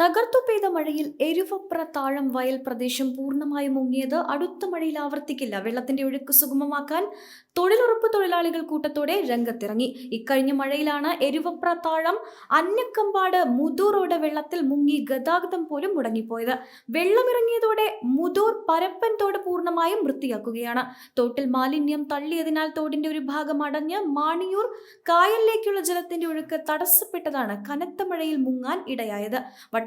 തകർത്തു പെയ്ത മഴയിൽ എരുവപ്ര താഴം വയൽ പ്രദേശം പൂർണമായും മുങ്ങിയത് അടുത്ത മഴയിൽ ആവർത്തിക്കില്ല. വെള്ളത്തിന്റെ ഒഴുക്ക് സുഗമമാക്കാൻ തൊഴിലുറപ്പ് തൊഴിലാളികൾ കൂട്ടത്തോടെ രംഗത്തിറങ്ങി. ഇക്കഴിഞ്ഞ മഴയിലാണ് എരുവപ്ര താഴം അന്നക്കമ്പാട് മുതൂർ റോഡ് വെള്ളത്തിൽ മുങ്ങി ഗതാഗതം പോലും മുടങ്ങിപ്പോയത്. വെള്ളമിറങ്ങിയതോടെ മുതൂർ പരപ്പൻ തോട് പൂർണമായും വൃത്തിയാക്കുകയാണ്. തോട്ടിൽ മാലിന്യം തള്ളിയതിനാൽ തോടിന്റെ ഒരു ഭാഗം അടഞ്ഞ് മാണിയൂർ കായലിലേക്കുള്ള ജലത്തിന്റെ ഒഴുക്ക് തടസ്സപ്പെട്ടതാണ് കനത്ത മഴയിൽ മുങ്ങാൻ ഇടയായത്.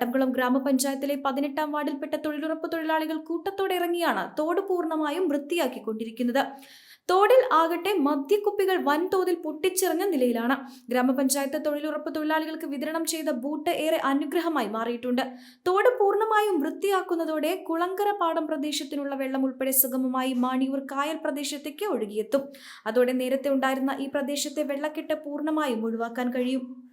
വട്ടംകുളം ഗ്രാമപഞ്ചായത്തിലെ പതിനെട്ടാം വാർഡിൽപ്പെട്ട തൊഴിലുറപ്പ് തൊഴിലാളികൾ കൂട്ടത്തോടെ ഇറങ്ങിയാണ് തോട് പൂർണമായും വൃത്തിയാക്കിക്കൊണ്ടിരിക്കുന്നത്. തോടിൽ ആകട്ടെ മദ്യക്കുപ്പികൾ വൻതോതിൽ പൊട്ടിച്ചെറിഞ്ഞ നിലയിലാണ്. ഗ്രാമപഞ്ചായത്ത് തൊഴിലുറപ്പ് തൊഴിലാളികൾക്ക് വിതരണം ചെയ്ത ബൂട്ട് ഏറെ അനുഗ്രഹമായി മാറിയിട്ടുണ്ട്. തോട് പൂർണമായും വൃത്തിയാക്കുന്നതോടെ കുളങ്കര പാടം പ്രദേശത്തിനുള്ള വെള്ളം ഉൾപ്പെടെ സുഗമമായി മാണിയൂർ കായൽ പ്രദേശത്തേക്ക് ഒഴുകിയെത്തും. അതോടെ നേരത്തെ ഉണ്ടായിരുന്ന ഈ പ്രദേശത്തെ വെള്ളക്കെട്ട് പൂർണമായും ഒഴിവാക്കാൻ കഴിയും.